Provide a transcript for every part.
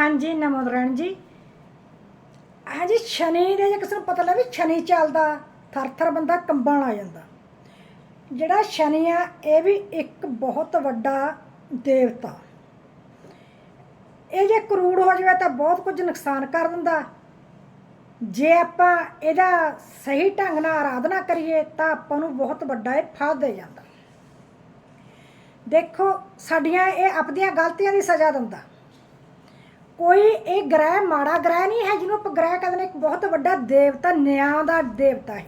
ਹਾਂਜੀ ਨਮੋਦਰਨ ਜੀ। ਹਾਂਜੀ ਸ਼ਨੀ ਦੇ ਜੇ ਕਿਸੇ ਨੂੰ ਪਤਾ ਲੱਗੇ ਸ਼ਨੀ ਚੱਲਦਾ ਥਰ ਥਰ ਬੰਦਾ ਕੰਬਣ ਆ ਜਾਂਦਾ। ਜਿਹੜਾ ਸ਼ਨੀ ਆ, ਇਹ ਵੀ ਇੱਕ ਬਹੁਤ ਵੱਡਾ ਦੇਵਤਾ। ਇਹ ਜੇ ਕਰੂੜ ਹੋ ਜਾਵੇ ਤਾਂ ਬਹੁਤ ਕੁਝ ਨੁਕਸਾਨ ਕਰ ਦਿੰਦਾ। ਜੇ ਆਪਾਂ ਇਹਦਾ ਸਹੀ ਢੰਗ ਨਾਲ ਆਰਾਧਨਾ ਕਰੀਏ, ਤਾਂ ਆਪਾਂ ਨੂੰ ਬਹੁਤ ਵੱਡਾ ਇਹ ਫਲ ਦੇ ਜਾਂਦਾ। ਦੇਖੋ, ਸਾਡੀਆਂ ਇਹ ਆਪਣੀਆਂ ਗਲਤੀਆਂ ਦੀ ਸਜ਼ਾ ਦਿੰਦਾ। ਕੋਈ ਇਹ ਗ੍ਰਹਿ ਮਾੜਾ ਗ੍ਰਹਿ ਨਹੀਂ ਹੈ ਜਿਹਨੂੰ ਆਪਾਂ ਗ੍ਰਹਿ ਕਹਿੰਦੇ ਨੇ, ਇੱਕ ਬਹੁਤ ਵੱਡਾ ਦੇਵਤਾ, ਨਿਆਂ ਦਾ ਦੇਵਤਾ ਹੈ।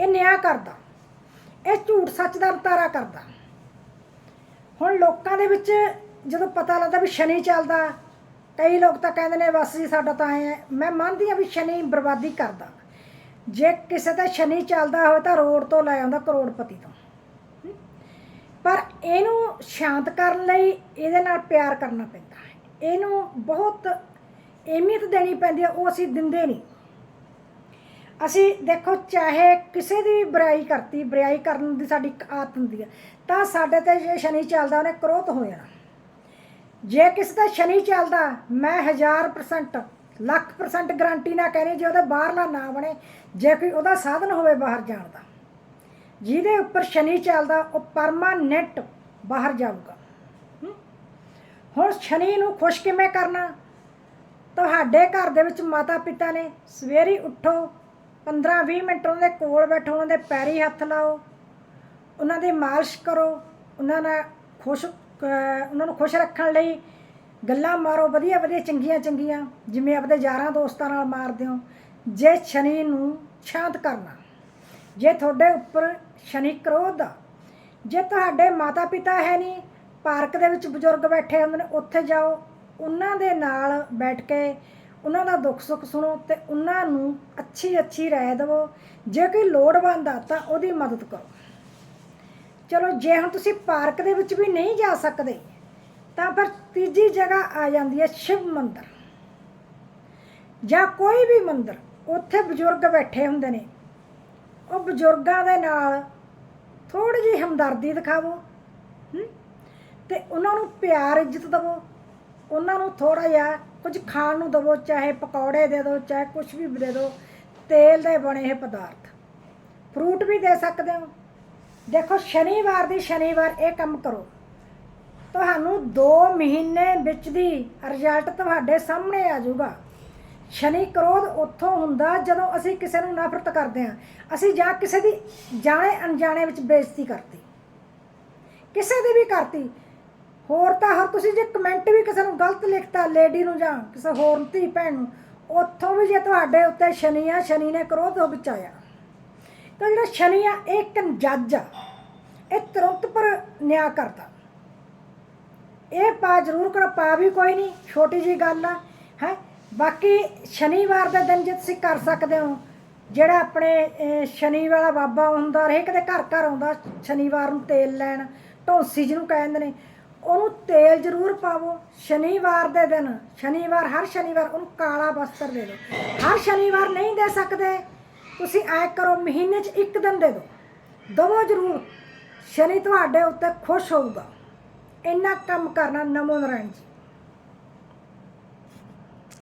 ਇਹ ਨਿਆਂ ਕਰਦਾ। ਇਹ ਝੂਠ ਸੱਚ ਦਾ ਵਤਾਰਾ ਕਰਦਾ। ਹੁਣ ਲੋਕਾਂ ਦੇ ਵਿੱਚ ਜਦੋਂ ਪਤਾ ਲੱਗਦਾ ਵੀ ਸ਼ਨੀ ਚੱਲਦਾ, ਕਈ ਲੋਕ ਤਾਂ ਕਹਿੰਦੇ ਨੇ ਬਸ ਜੀ, ਸਾਡਾ ਤਾਂ ਐ ਮੈਂ ਮੰਨਦੀ ਆ ਵੀ ਸ਼ਨੀ ਬਰਬਾਦੀ ਕਰਦਾ। ਜੇ ਕਿਸੇ ਦਾ ਸ਼ਨੀ ਚੱਲਦਾ ਹੋਵੇ ਤਾਂ ਰੋਡ ਤੋਂ ਲੈ ਆਉਂਦਾ ਕਰੋੜਪਤੀ ਤੋਂ। ਪਰ ਇਹਨੂੰ ਸ਼ਾਂਤ ਕਰਨ ਲਈ ਇਹਦੇ ਨਾਲ ਪਿਆਰ ਕਰਨਾ ਪੈਂਦਾ। ਇਹਨੂੰ ਬਹੁਤ ਅਹਿਮੀਅਤ ਦੇਣੀ ਪੈਂਦੀ ਹੈ ਉਹ ਅਸੀਂ ਦਿੰਦੇ ਨਹੀਂ। ਅਸੀਂ ਦੇਖੋ, ਚਾਹੇ ਕਿਸੇ ਦੀ ਵੀ ਬੁਰਾਈ ਕਰਤੀ, ਬੁਰਾਈ ਕਰਨ ਦੀ ਸਾਡੀ ਇੱਕ ਆਦਤ ਹੁੰਦੀ ਹੈ ਤਾਂ ਸਾਡੇ ਤੇ ਜੇ ਸ਼ਨੀ ਚੱਲਦਾ, ਉਹਨੇ ਕ੍ਰੋਧ ਹੋ ਜਾਣਾ। ਜੇ ਕਿਸੇ ਦਾ ਸ਼ਨੀ ਚੱਲਦਾ, ਮੈਂ 1000% ਲੱਖ ਪਰਸੈਂਟ ਗਾਰੰਟੀ ਨਾ ਕਹਿਣੀ ਜੇ ਉਹਦਾ ਬਾਹਰਲਾ ਨਾ ਬਣੇ, ਜੇ ਕੋਈ ਉਹਦਾ ਸਾਧਨ ਹੋਵੇ ਬਾਹਰ ਜਾਣ ਦਾ, ਜਿਹਦੇ ਉੱਪਰ ਸ਼ਨੀ ਚੱਲਦਾ, ਉਹ ਪਰਮਾਨੈਂਟ ਬਾਹਰ ਜਾਊਗਾ। ਹੁਣ ਸ਼ਨੀ ਨੂੰ ਖੁਸ਼ ਕਿਵੇਂ ਕਰਨਾ? ਤੁਹਾਡੇ ਘਰ ਦੇ ਵਿੱਚ ਮਾਤਾ ਪਿਤਾ ਨੇ ਸਵੇਰੇ ਉੱਠੋ 15-20 ਮਿੰਟ ਉਹਨਾਂ ਦੇ ਕੋਲ ਬੈਠੋ, ਉਹਨਾਂ ਦੇ ਪੈਰੀ ਹੱਥ ਲਾਓ, ਉਹਨਾਂ ਦੀ ਮਾਲਿਸ਼ ਕਰੋ, ਉਹਨਾਂ ਨਾਲ ਖੁਸ਼ ਉਹਨਾਂ ਨੂੰ ਖੁਸ਼ ਰੱਖਣ ਲਈ ਗੱਲਾਂ ਮਾਰੋ ਵਧੀਆ ਵਧੀਆ ਚੰਗੀਆਂ ਚੰਗੀਆਂ ਜਿਵੇਂ ਆਪਦੇ ਯਾਰਾਂ ਦੋਸਤਾਂ ਨਾਲ ਮਾਰਦੇ ਹੋ, ਜੇ ਸ਼ਨੀ ਨੂੰ ਸ਼ਾਂਤ ਕਰਨਾ, ਜੇ ਤੁਹਾਡੇ ਉੱਪਰ ਸ਼ਨੀ ਕ੍ਰੋਧ ਦਾ ਜੇ ਤੁਹਾਡੇ ਮਾਤਾ ਪਿਤਾ ਹੈ ਨਹੀਂ ਪਾਰਕ ਦੇ ਵਿੱਚ ਬਜ਼ੁਰਗ ਬੈਠੇ ਹੁੰਦੇ ਨੇ, ਉੱਥੇ ਜਾਓ, ਉਹਨਾਂ ਦੇ ਨਾਲ ਬੈਠ ਕੇ ਉਹਨਾਂ ਦਾ ਦੁੱਖ ਸੁੱਖ ਸੁਣੋ ਤੇ ਉਹਨਾਂ ਨੂੰ ਅੱਛੀ ਅੱਛੀ ਰਾਏ ਦੇਵੋ। ਜੇ ਕੋਈ ਲੋੜਵੰਦ ਆ ਤਾਂ ਉਹਦੀ ਮਦਦ ਕਰੋ। ਚਲੋ, ਜੇ ਹੁਣ ਤੁਸੀਂ ਪਾਰਕ ਦੇ ਵਿੱਚ ਵੀ ਨਹੀਂ ਜਾ ਸਕਦੇ, ਤਾਂ ਫਿਰ ਤੀਜੀ ਜਗ੍ਹਾ ਆ ਜਾਂਦੀ ਹੈ ਸ਼ਿਵ ਮੰਦਰ। ਜਾਂ ਕੋਈ ਵੀ ਮੰਦਰ, ਉੱਥੇ ਬਜ਼ੁਰਗ ਬੈਠੇ ਹੁੰਦੇ ਨੇ। ਉਹ ਬਜ਼ੁਰਗਾਂ ਦੇ ਨਾਲ ਥੋੜੀ ਜਿਹੀ ਹਮਦਰਦੀ ਦਿਖਾਵੋ ਹਮ? ਤੇ ਉਹਨਾਂ ਨੂੰ ਪਿਆਰ, ਇੱਜ਼ਤ ਦਿਵੋ। ਉਹਨਾਂ ਨੂੰ ਥੋੜਾ ਜਿਹਾ ਕੁਝ ਖਾਣ ਨੂੰ ਦਿਵੋ, ਚਾਹੇ ਪਕੌੜੇ ਦੇ ਦਿਓ ਚਾਹੇ ਕੁਝ ਵੀ ਦੇ ਦਿਓ ਤੇਲ ਦੇ ਬਣੇ ਇਹ ਪਦਾਰਥ। ਫਰੂਟ ਵੀ ਦੇ ਸਕਦੇ ਹੋ। ਦੇਖੋ, ਸ਼ਨੀਵਾਰ ਦੀ ਸ਼ਨੀਵਾਰ ਇਹ ਕੰਮ ਕਰੋ। ਤੁਹਾਨੂੰ 2 ਮਹੀਨੇ ਵਿੱਚ ਦੀ ਰਿਜ਼ਲਟ ਤੁਹਾਡੇ ਸਾਹਮਣੇ ਆ ਜਾਊਗਾ। ਸ਼ਨੀ ਕ੍ਰੋਧ ਉੱਥੋਂ ਹੁੰਦਾ ਜਦੋਂ ਅਸੀਂ ਕਿਸੇ ਨੂੰ ਨਫ਼ਰਤ ਕਰਦੇ ਹਾਂ। ਅਸੀਂ ਜਾਂ ਕਿਸੇ ਦੀ ਜਾਣੇ ਅਣਜਾਣੇ ਵਿੱਚ ਬੇਇੱਜ਼ਤੀ ਕਰਤੀ। ਕਿਸੇ ਦੀ ਵੀ ਕਰਤੀ। ਹੋਰ ਤਾਂ ਹਰ ਤੁਸੀਂ ਜੇ ਕਮੈਂਟ ਵੀ ਕਿਸੇ ਨੂੰ ਗਲਤ ਲਿਖਤਾ ਲੇਡੀ ਨੂੰ ਜਾਂ ਕਿਸੇ ਹੋਰ ਧੀ ਭੈਣ ਨੂੰ, ਉੱਥੋਂ ਵੀ ਜੇ ਤੁਹਾਡੇ ਉੱਤੇ ਸ਼ਨੀ ਆ ਸ਼ਨੀ ਨੇ ਕ੍ਰੋਧ ਹੋ ਵਿੱਚ ਆਇਆ ਤਾਂ ਜਿਹੜਾ ਸ਼ਨੀ ਆ ਇਹ ਇੱਕ ਜੱਜ ਆ, ਇਹ ਤੁਰੰਤ ਪਰ ਨਿਆਂ ਕਰਦਾ। ਇਹ ਪਾ ਜ਼ਰੂਰ ਕਰੋ, ਪਾ ਵੀ ਕੋਈ ਨਹੀਂ, ਛੋਟੀ ਜੀ ਗੱਲ ਆ, ਹੈ। ਬਾਕੀ ਸ਼ਨੀਵਾਰ ਦੇ ਦਿਨ ਜੇ ਤੁਸੀਂ ਕਰ ਸਕਦੇ ਹੋ, ਜਿਹੜਾ ਆਪਣੇ ਸ਼ਨੀ ਵਾਲਾ ਬਾਬਾ ਹੁੰਦਾ, ਹਰੇਕ ਦੇ ਘਰ ਘਰ ਆਉਂਦਾ, ਸ਼ਨੀਵਾਰ ਨੂੰ ਤੇਲ ਲੈਣ, ਢੋਸੀ ਜਿਹਨੂੰ ਕਹਿੰਦੇ ਨੇ ਉਹਨੂੰ ਤੇਲ ਜ਼ਰੂਰ ਪਾਵੋ। ਸ਼ਨੀਵਾਰ ਦੇ ਦਿਨ, ਸ਼ਨੀਵਾਰ, ਹਰ ਸ਼ਨੀਵਾਰ ਉਹਨੂੰ ਕਾਲਾ ਵਸਤਰ ਦੇ ਦਿਓ। ਹਰ ਸ਼ਨੀਵਾਰ ਨਹੀਂ ਦੇ ਸਕਦੇ। ਤੁਸੀਂ ਐ ਕਰੋ, ਮਹੀਨੇ 'ਚ ਇੱਕ ਦਿਨ ਦੇ ਦਿਓ। ਦਵੋ ਜ਼ਰੂਰ। ਸ਼ਨੀ ਤੁਹਾਡੇ ਉੱਤੇ ਖੁਸ਼ ਹੋਊਗਾ। ਇੰਨਾ ਕੰਮ ਕਰਨਾ ਨਮੋ ਨਾਰਾਇਣ ਜੀ।